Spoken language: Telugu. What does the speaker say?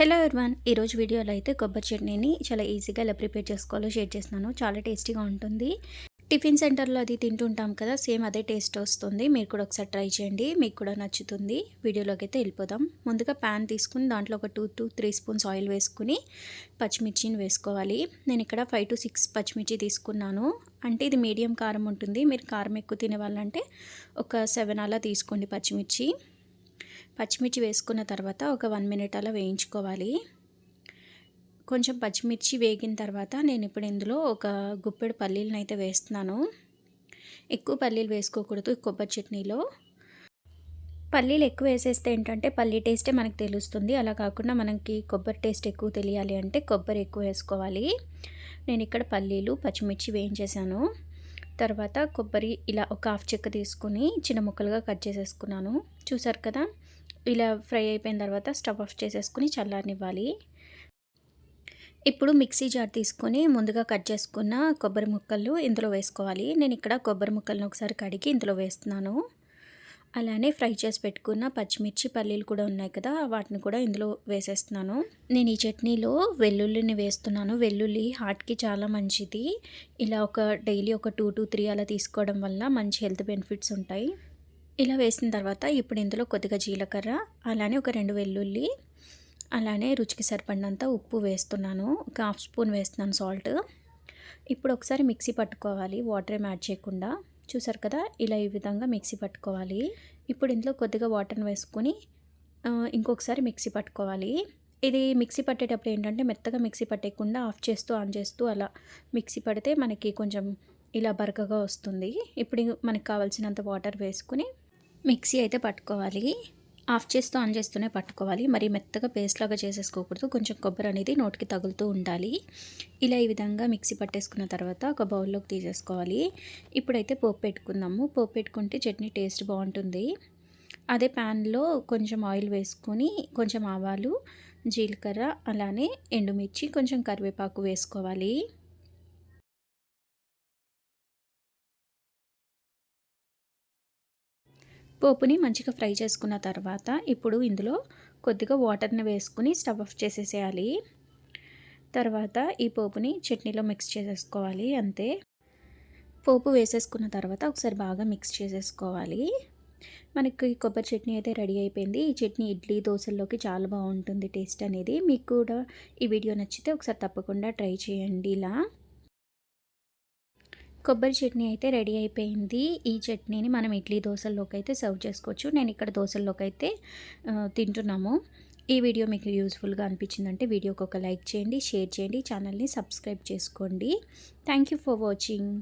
హలో ఎర్వాన్ ఈరోజు వీడియోలో అయితే కొబ్బరి చట్నీని చాలా ఈజీగా ఎలా ప్రిపేర్ చేసుకోవాలో షేర్ చేస్తున్నాను. చాలా టేస్టీగా ఉంటుంది. టిఫిన్ సెంటర్లో అది తింటుంటాం కదా సేమ్ అదే టేస్ట్ వస్తుంది. మీరు కూడా ఒకసారి ట్రై చేయండి మీకు కూడా నచ్చుతుంది. వీడియోలోకి అయితే వెళ్ళిపోదాం. ముందుగా ప్యాన్ తీసుకుని దాంట్లో ఒక two to three spoons oil వేసుకుని పచ్చిమిర్చిని వేసుకోవాలి. నేను ఇక్కడ ఫైవ్ టు సిక్స్ పచ్చిమిర్చి తీసుకున్నాను. అంటే ఇది మీడియం కారం ఉంటుంది. మీరు కారం ఎక్కువ తినే వాళ్ళంటే ఒక సెవెన్ అలా తీసుకోండి పచ్చిమిర్చి. పచ్చిమిర్చి వేసుకున్న తర్వాత ఒక వన్ మినిట్ అలా వేయించుకోవాలి. కొంచెం పచ్చిమిర్చి వేగిన తర్వాత నేను ఇప్పుడు ఇందులో ఒక గుప్పెడు పల్లీలను అయితే వేస్తున్నాను. ఎక్కువ పల్లీలు వేసుకోకూడదు కొబ్బరి చట్నీలో. పల్లీలు ఎక్కువ వేసేస్తే ఏంటంటే పల్లీ టేస్టే మనకు తెలుస్తుంది. అలా కాకుండా మనకి కొబ్బరి టేస్ట్ ఎక్కువ తెలియాలి అంటే కొబ్బరి ఎక్కువ వేసుకోవాలి. నేను ఇక్కడ పల్లీలు పచ్చిమిర్చి వేయించేసాను తర్వాత కొబ్బరి ఇలా ఒక హాఫ్ చెక్క తీసుకొని చిన్న ముక్కలుగా కట్ చేసేసుకున్నాను. చూసారు కదా? ఇలా ఫ్రై అయిపోయిన తర్వాత స్టవ్ ఆఫ్ చేసేసుకుని చల్లారనివ్వాలి. ఇప్పుడు మిక్సీ జార్ తీసుకొని ముందుగా కట్ చేసుకున్న కొబ్బరి ముక్కలు ఇందులో వేసుకోవాలి. నేను ఇక్కడ కొబ్బరి ముక్కలను ఒకసారి కడిగి ఇందులో వేస్తున్నాను. అలానే ఫ్రై చేసి పెట్టుకున్న పచ్చిమిర్చి పల్లీలు కూడా ఉన్నాయి కదా వాటిని కూడా ఇందులో వేసేస్తున్నాను. నేను ఈ చట్నీలో వెల్లుల్లిని వేస్తున్నాను. వెల్లుల్లి హార్ట్కి చాలా మంచిది. ఇలా ఒక డైలీ ఒక టూ టు త్రీ అలా తీసుకోవడం వల్ల మంచి హెల్త్ బెనిఫిట్స్ ఉంటాయి. ఇలా వేసిన తర్వాత ఇప్పుడు ఇందులో కొద్దిగా జీలకర్ర అలానే ఒక రెండు వెల్లుల్లి అలానే రుచికి సరిపడినంత ఉప్పు వేస్తున్నాను. ఒక హాఫ్ స్పూన్ వేస్తున్నాను సాల్ట్. ఇప్పుడు ఒకసారి మిక్సీ పట్టుకోవాలి వాటర్ ఏం యాడ్ చేయకుండా. చూసారు కదా? ఇలా ఈ విధంగా మిక్సీ పట్టుకోవాలి. ఇప్పుడు ఇందులో కొద్దిగా వాటర్ని వేసుకొని ఇంకొకసారి మిక్సీ పట్టుకోవాలి. ఇది మిక్సీ పట్టేటప్పుడు ఏంటంటే మెత్తగా మిక్సీ పట్టేయకుండా ఆఫ్ చేస్తూ ఆన్ చేస్తూ అలా మిక్సీ పడితే మనకి కొంచెం ఇలా బరకగా వస్తుంది. ఇప్పుడు మనకు కావాల్సినంత వాటర్ వేసుకుని మిక్సీ అయితే పట్టుకోవాలి. ఆఫ్ చేస్తూ ఆన్ చేస్తూనే పట్టుకోవాలి. మరి మెత్తగా పేస్ట్ లాగా చేసేసుకోకూడదు. కొంచెం కొబ్బరి అనేది నోటికి తగులుతూ ఉండాలి. ఇలా ఈ విధంగా మిక్సీ పట్టేసుకున్న తర్వాత ఒక బౌల్లోకి తీసేసుకోవాలి. ఇప్పుడైతే పోపు పెట్టుకుందాము. పోపు పెట్టుకుంటే చట్నీ టేస్ట్ బాగుంటుంది. అదే ప్యాన్లో కొంచెం ఆయిల్ వేసుకొని కొంచెం ఆవాలు జీలకర్ర అలానే ఎండుమిర్చి కొంచెం కరివేపాకు వేసుకోవాలి. పోపుని మంచిగా ఫ్రై చేసుకున్న తర్వాత ఇప్పుడు ఇందులో కొద్దిగా వాటర్ని వేసుకుని స్టవ్ ఆఫ్ చేసేసేయాలి. తర్వాత ఈ పోపుని చట్నీలో మిక్స్ చేసేసుకోవాలి అంతే. పోపు వేసేసుకున్న తర్వాత ఒకసారి బాగా మిక్స్ చేసేసుకోవాలి. మనకి కొబ్బరి చట్నీ అయితే రెడీ అయిపోయింది. ఈ చట్నీ ఇడ్లీ దోశల్లోకి చాలా బాగుంటుంది టేస్ట్ అనేది. మీకు కూడా ఈ వీడియో నచ్చితే ఒకసారి తప్పకుండా ట్రై చేయండి ఇలా. కొబ్బరి చట్నీ అయితే రెడీ అయిపోయింది. ఈ చట్నీని మనం ఇడ్లీ దోశల్లోకి అయితే సర్వ్ చేసుకోవచ్చు. నేను ఇక్కడ దోశల్లోకి అయితే తింటున్నాము. ఈ వీడియో మీకు యూస్ఫుల్గా అనిపించిందంటే వీడియోకి ఒక లైక్ చేయండి షేర్ చేయండి ఛానల్ని సబ్స్క్రైబ్ చేసుకోండి. Thank you for watching.